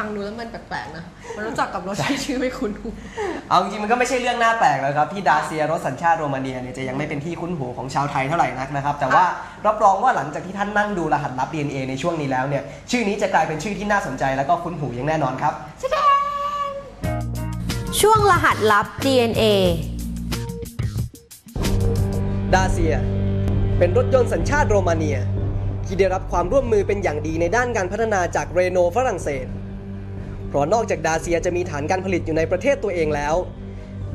ฟังดูแล้วมันแปลกๆนะมันรู้จักกับรถที่ชื่อไม่คุ้นหูเอาจริงๆมันก็ไม่ใช่เรื่องน่าแปลกแล้วครับที่ดาเซียรถสัญชาติโรมาเนียเนี่ยจะยังไม่เป็นที่คุ้นหูของชาวไทยเท่าไหร่นักนะครับ แต่ว่ารับรองว่าหลังจากที่ท่านนั่งดูรหัสลับ DNA ในช่วงนี้แล้วเนี่ยชื่อนี้จะกลายเป็นชื่อที่น่าสนใจแล้วก็คุ้นหูอย่างแน่นอนครับช่วงรหัสลับ DNA ดาเซีย เป็นรถยนต์สัญชาติโรมาเนีย ที่ได้รับความร่วมมือเป็นอย่างดีในด้านการพัฒนาจากเรโนฝรั่งเศส เพราะนอกจากดาเซียจะมีฐานการผลิตอยู่ในประเทศตัวเองแล้ว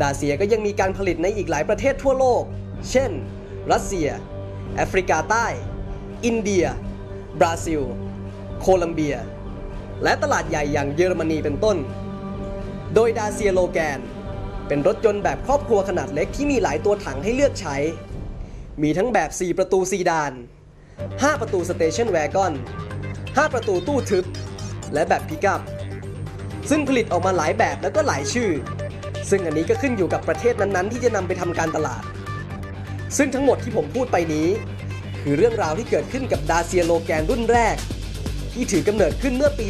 ดาเซียก็ยังมีการผลิตในอีกหลายประเทศทั่วโลก เช่น รัสเซีย แอฟริกาใต้ อินเดีย บราซิล โคลัมเบีย และตลาดใหญ่อย่างเยอรมนีเป็นต้น โดยดาเซียโลแกน เป็นรถยนต์แบบครอบครัวขนาดเล็กที่มีหลายตัวถังให้เลือกใช้ มีทั้งแบบ 4 ประตูซีดาน 5 ประตูสเตชันแวกอน 5 ประตูตู้ทึบ และแบบพิกัพ ซึ่งผลิตออกมาหลายแบบแล้วก็หลายชื่อ ซึ่งอันนี้ก็ขึ้นอยู่กับประเทศนั้นๆ ที่จะนำไปทำการตลาด ซึ่งทั้งหมดที่ผมพูดไปนี้ คือเรื่องราวที่เกิดขึ้นกับดาเซียโลแกนรุ่นแรก ที่ถือกำเนิดขึ้นเมื่อปี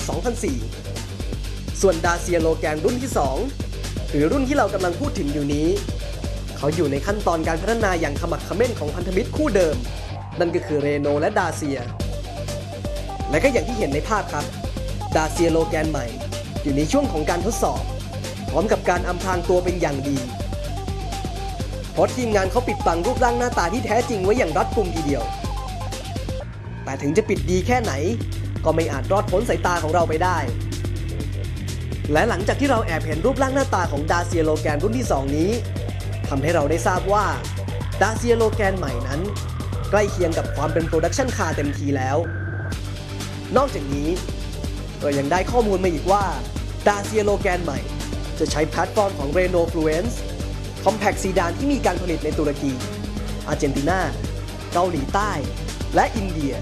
2004 ส่วนดาเซียโลแกนรุ่นที่ 2 หรือรุ่นที่เรากำลังพูดถึงอยู่นี้ เขาอยู่ในขั้นตอนการพัฒนาอย่างขมักขม้นของพันธมิตรคู่เดิม นั่นก็คือเรโนและดาเซีย และก็อย่างที่เห็นในภาพครับ ดาเซียโลแกนใหม่ อยู่ในช่วงของการทดสอบ พร้อมกับการอำพรางตัวเป็นอย่างดี เพราะทีมงานเขาปิดบังรูปร่างหน้าตาที่แท้จริงไว้อย่างรัดกุมทีเดียว แต่ถึงจะปิดดีแค่ไหน ก็ไม่อาจรอดพ้นสายตาของเราไปได้ และหลังจากที่เราแอบเห็นรูปร่างหน้าตาของดาเซียโลแกนรุ่นที่ 2 นี้ทำให้เราได้ทราบว่าดาเซียโลแกนใหม่นั้น ใกล้เคียงกับความเป็นโปรดักชันคาร์เต็มทีแล้ว นอกจากนี้ก็ยังได้ข้อมูลมาอีกว่า ดาเซียโลแกนใหม่ จะใช้แพลตฟอร์มของ Renault Fluence Compact Sedan ที่มีการผลิตในตุรกี อาร์เจนตินา เกาหลีใต้ และอินเดีย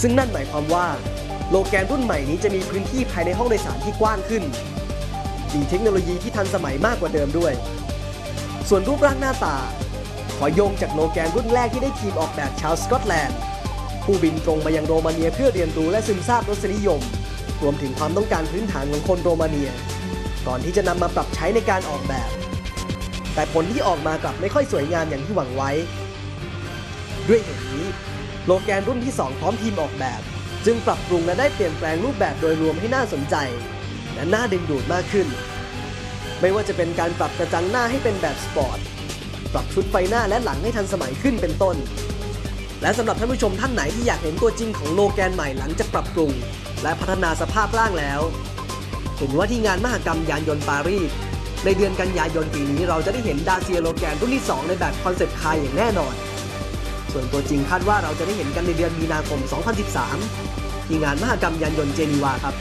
ซึ่งนั่นหมายความว่า โลแกนรุ่นใหม่นี้จะมีพื้นที่ภายในห้องโดยสารที่กว้างขึ้น มีเทคโนโลยีที่ทันสมัยมากกว่าเดิมด้วย ส่วนรูปร่างหน้าตา ขอโยงจากโลแกนรุ่นแรกที่ได้ทีมออกแบบชาวสกอตแลนด์ ผู้บินตรงมายังโรมาเนียเพื่อเรียนรู้และซึมซาบรสนิยม รวมถึงความต้องการพื้นฐานของคนโรมาเนีย ก่อนที่จะนำมาปรับใช้ในการออกแบบ แต่ผลที่ออกมากลับไม่ค่อยสวยงามอย่างที่หวังไว้ ด้วยเหตุนี้โลแกนรุ่นที่ 2 พร้อมทีมออกแบบ จึงปรับปรุงและได้เปลี่ยนแปลงรูปแบบโดยรวมให้น่าสนใจ และน่าดึงดูดมากขึ้น ไม่ว่าจะเป็นการปรับกระจังหน้าให้เป็นแบบสปอร์ต ปรับชุดไฟหน้าและหลังให้ทันสมัยขึ้นเป็นต้น และสำหรับท่านผู้ชมท่านไหนที่อยากเห็นตัวจริงของโลแกนใหม่หลังจากปรับปรุง และพัฒนาสภาพร่างแล้ว เห็นว่าที่งานมหกรรมยานยนต์ปารีสในเดือนกันยายนปีนี้เราจะได้เห็นดาเซียโลแกนรุ่นที่ 2 ในแบบคอนเซ็ปต์คาร์อย่างแน่นอน ส่วนตัวจริงคาดว่าเราจะได้เห็นกันในเดือนมีนาคม 2013 ที่งานมหกรรมยานยนต์เจนีวาครับ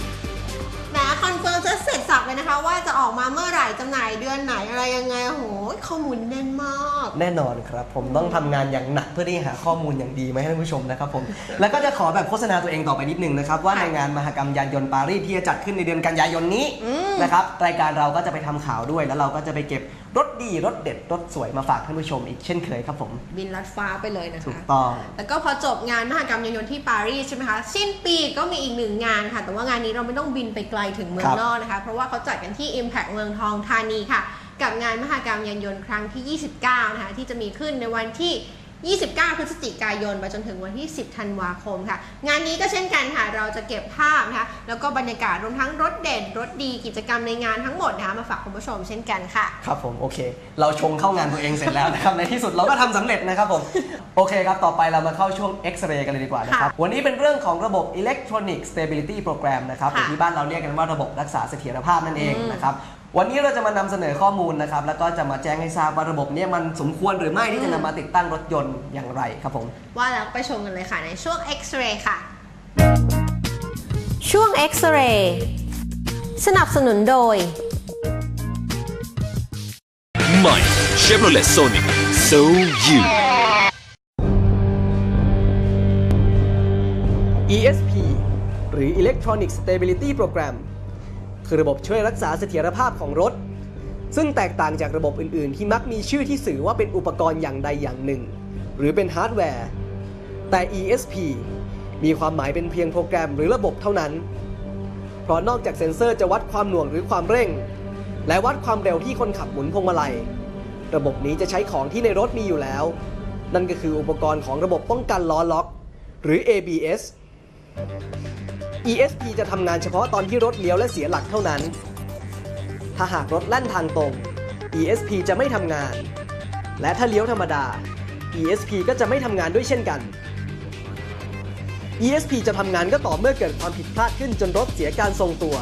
แหมคอนเฟิร์มจะเสร็จสั เลยนะคะ ว่าจะออกมาเมื่อไหร่จำหน่ายเดือนไหนอะไรยังไงโอ้โหข้อมูลแน่นมาก แน่นอนครับ ผมต้องทำงานอย่างหนักเพื่อที่หาข้อมูลอย่างดีมาให้ท่านผู้ชมนะครับผมแล้วก็จะขอแบบโฆษณาตัวเองต่อไปนิดนึงนะครับว่าในงานมหกรรมยานยนต์ปารีสที่จะจัดขึ้นในเดือนกันยายนนี้อืม นะครับรายการเราก็จะไปทำข่าวด้วย แล้วเราก็จะไปเก็บรถดีรถเด็ดรถสวยมาฝากท่านผู้ชมอีกเช่นเคยครับผมบินลัดฟ้าไปเลยนะถูกคะต้อง แล้วก็พอจบงานมหกรรมยานยนต์ที่ปารีสใช่ไหมคะ สิ้นปีก็มีอีกหนึ่งงานค่ะ แต่ว่างานนี้เราไม่ต้องบินไปไกลถึงเมือคงรับนอกนะคะ เพราะว่าเขาจัดกันที่ Impact เมืองทองธานีค่ะ กับงานมหกรรมยานยนต์ครั้งที่ 29 นะคะที่จะมีขึ้นในวันที่ 29 พฤศจิกายนไปจนถึงวันที่ 10 ธันวาคมค่ะ งานนี้ก็เช่นกันค่ะ เราจะเก็บภาพนะคะ แล้วก็บรรยากาศรวมทั้งรถเด่น รถดีกิจกรรมในงานทั้งหมดนะคะมาฝากคุณผู้ชมเช่นกันค่ะ ครับผมโอเค เราชงเข้างานตัวเองเสร็จแล้วนะครับ ในที่สุดเราก็ทำสำเร็จนะครับผม โอเคครับ ต่อไปเรามาเข้าช่วงเอ็กซเรย์กันเลยดีกว่านะครับ วันนี้เป็นเรื่องของระบบ Electronic Stability Program นะครับหค่ะรือที่บ้านเราเรียกกันว่าระบบรักษาเสถียรภาพนั่นเองอืมนะครับ วันนี้เราจะมานำเสนอข้อมูลนะครับ แล้วก็จะมาแจ้งให้ทราบว่าระบบเนี้มันสมควรหรือไม่ที่จะนำมาติดตั้งรถยนต์อย่างไรครับผม ว่าแล้วไปชมกันเลยค่ะในช่วง X-ray ค่ะ ช่วง X-ray สนับสนุนโดยใหม่ Chevrolet Sonic So You ESP หรือ Electronic Stability Program คือระบบช่วยรักษาเสถียรภาพของรถ ซึ่งแตกต่างจากระบบอื่น ๆ ที่มักมีชื่อที่สื่อว่าเป็นอุปกรณ์อย่างใดอย่างหนึ่ง หรือเป็นฮาร์ดแวร์ แต่ ESP มีความหมายเป็นเพียงโปรแกรมหรือระบบเท่านั้น เพราะนอกจากเซ็นเซอร์จะวัดความหน่วงหรือความเร่ง และวัดความเร็วที่คนขับหมุนพวงมาลัย ระบบนี้จะใช้ของที่ในรถมีอยู่แล้ว นั่นก็คืออุปกรณ์ของระบบป้องกันล้อล็อก หรือ ABS ESP จะทำงานเฉพาะตอนที่รถเลี้ยวและเสียหลักเท่านั้น ถ้าหากรถแล่นทางตรง ESP จะไม่ทำงาน และถ้าเลี้ยวธรรมดา ESP ก็จะไม่ทำงานด้วยเช่นกัน ESP จะทำงานก็ต่อเมื่อเกิดความผิดพลาดขึ้นจนรถเสียการทรงตัว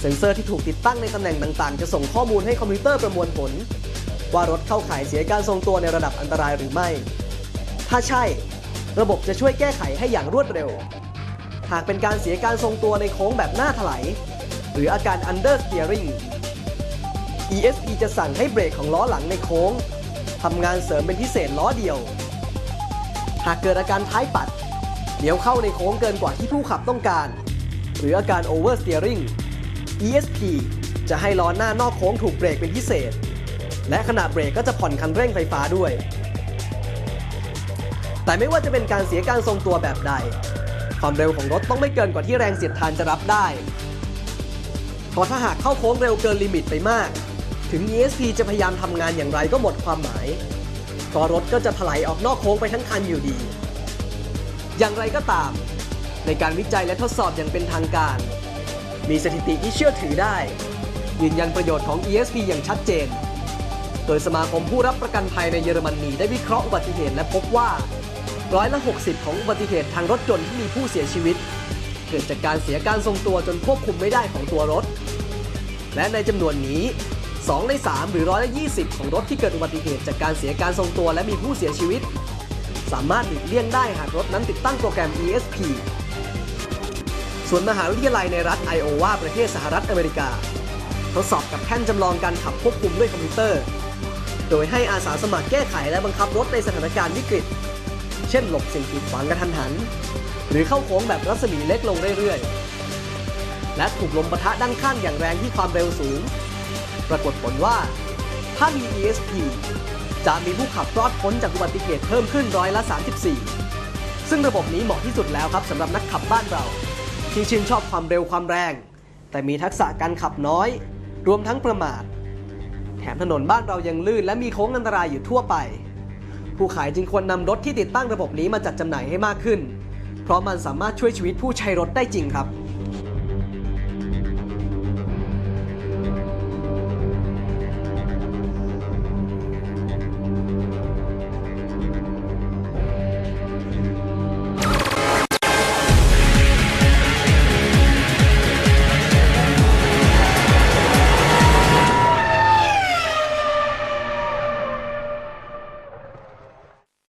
เซ็นเซอร์ที่ถูกติดตั้งในตำแหน่งต่างๆ จะส่งข้อมูลให้คอมพิวเตอร์ประมวลผล ว่ารถเข้าข่ายเสียการทรงตัวในระดับอันตรายหรือไม่ ถ้าใช่ ระบบจะช่วยแก้ไขให้อย่างรวดเร็ว หากเป็นการเสียการทรงตัวในโค้งแบบหน้าถลายหรืออาการ under steering ESP จะสั่งให้เบรกของล้อหลังในโค้งทำงานเสริมเป็นพิเศษล้อเดียว หากเกิดอาการท้ายปัดเลี้ยวเข้าในโค้งเกินกว่าที่ผู้ขับต้องการ หรืออาการ over steering ESP จะให้ล้อหน้านอกโค้งถูกเบรกเป็นพิเศษ และขณะเบรกก็จะผ่อนคันเร่งไฟฟ้าด้วย แต่ไม่ว่าจะเป็นการเสียการทรงตัวแบบใด ความเร็วของรถต้องไม่เกินกว่าที่แรงเสียดทานจะรับได้ เพราะถ้าหากเข้าโค้งเร็วเกินลิมิตไปมาก ถึง ESP จะพยายามทำงานอย่างไรก็หมดความหมายเพราะรถก็จะถลายออกนอกโค้งไปทั้งคันอยู่ดี อย่างไรก็ตาม ในการวิจัยและทดสอบอย่างเป็นทางการ มีสถิติที่เชื่อถือได้ ยืนยันประโยชน์ของ ESP อย่างชัดเจน โดยสมาคมผู้รับประกันภัยในเยอรมนีได้วิเคราะห์อุบัติเหตุและพบว่า ร้อยละ 60 ของอุบัติเหตุทางรถยนต์ที่มีผู้เสียชีวิต เกิดจากการเสียการทรงตัวจนควบคุมไม่ได้ของตัวรถ และในจำนวนนี้ 2 ใน 3 หรือร้อยละ 20 ของรถที่เกิดอุบัติเหตุจากการเสียการทรงตัวและมีผู้เสียชีวิต สามารถหลีกเลี่ยงได้หากรถนั้นติดตั้งโปรแกรม ESP ส่วนมหาวิทยาลัยในรัฐไอโอวาประเทศสหรัฐอเมริกา ทดสอบกับแท่นจำลองการขับควบคุมด้วยคอมพิวเตอร์ โดยให้อาสาสมัครแก้ไขและบังคับรถในสถานการณ์วิกฤต เช่นหลบสิ่งกีดขวางกระทันหัน หรือเข้าโค้งแบบรัศมีเล็กลงเรื่อยๆ และถูกลมปะทะด้านข้างอย่างแรงที่ความเร็วสูง ปรากฏผลว่า ถ้ามี ESP จะมีผู้ขับรอดพ้นจากอุบัติเหตุเพิ่มขึ้นร้อยละ 34 ซึ่งระบบนี้เหมาะที่สุดแล้วครับสำหรับนักขับบ้านเรา ที่ชื่นชอบความเร็วความแรง แต่มีทักษะการขับน้อย รวมทั้งประมาท แถมถนนบ้านเรายังลื่นและมีโค้งอันตรายอยู่ทั่วไป ผู้ขายจึงควรนำรถที่ติดตั้งระบบนี้มาจัดจำหน่ายให้มากขึ้น เพราะมันสามารถช่วยชีวิตผู้ใช้รถได้จริงครับ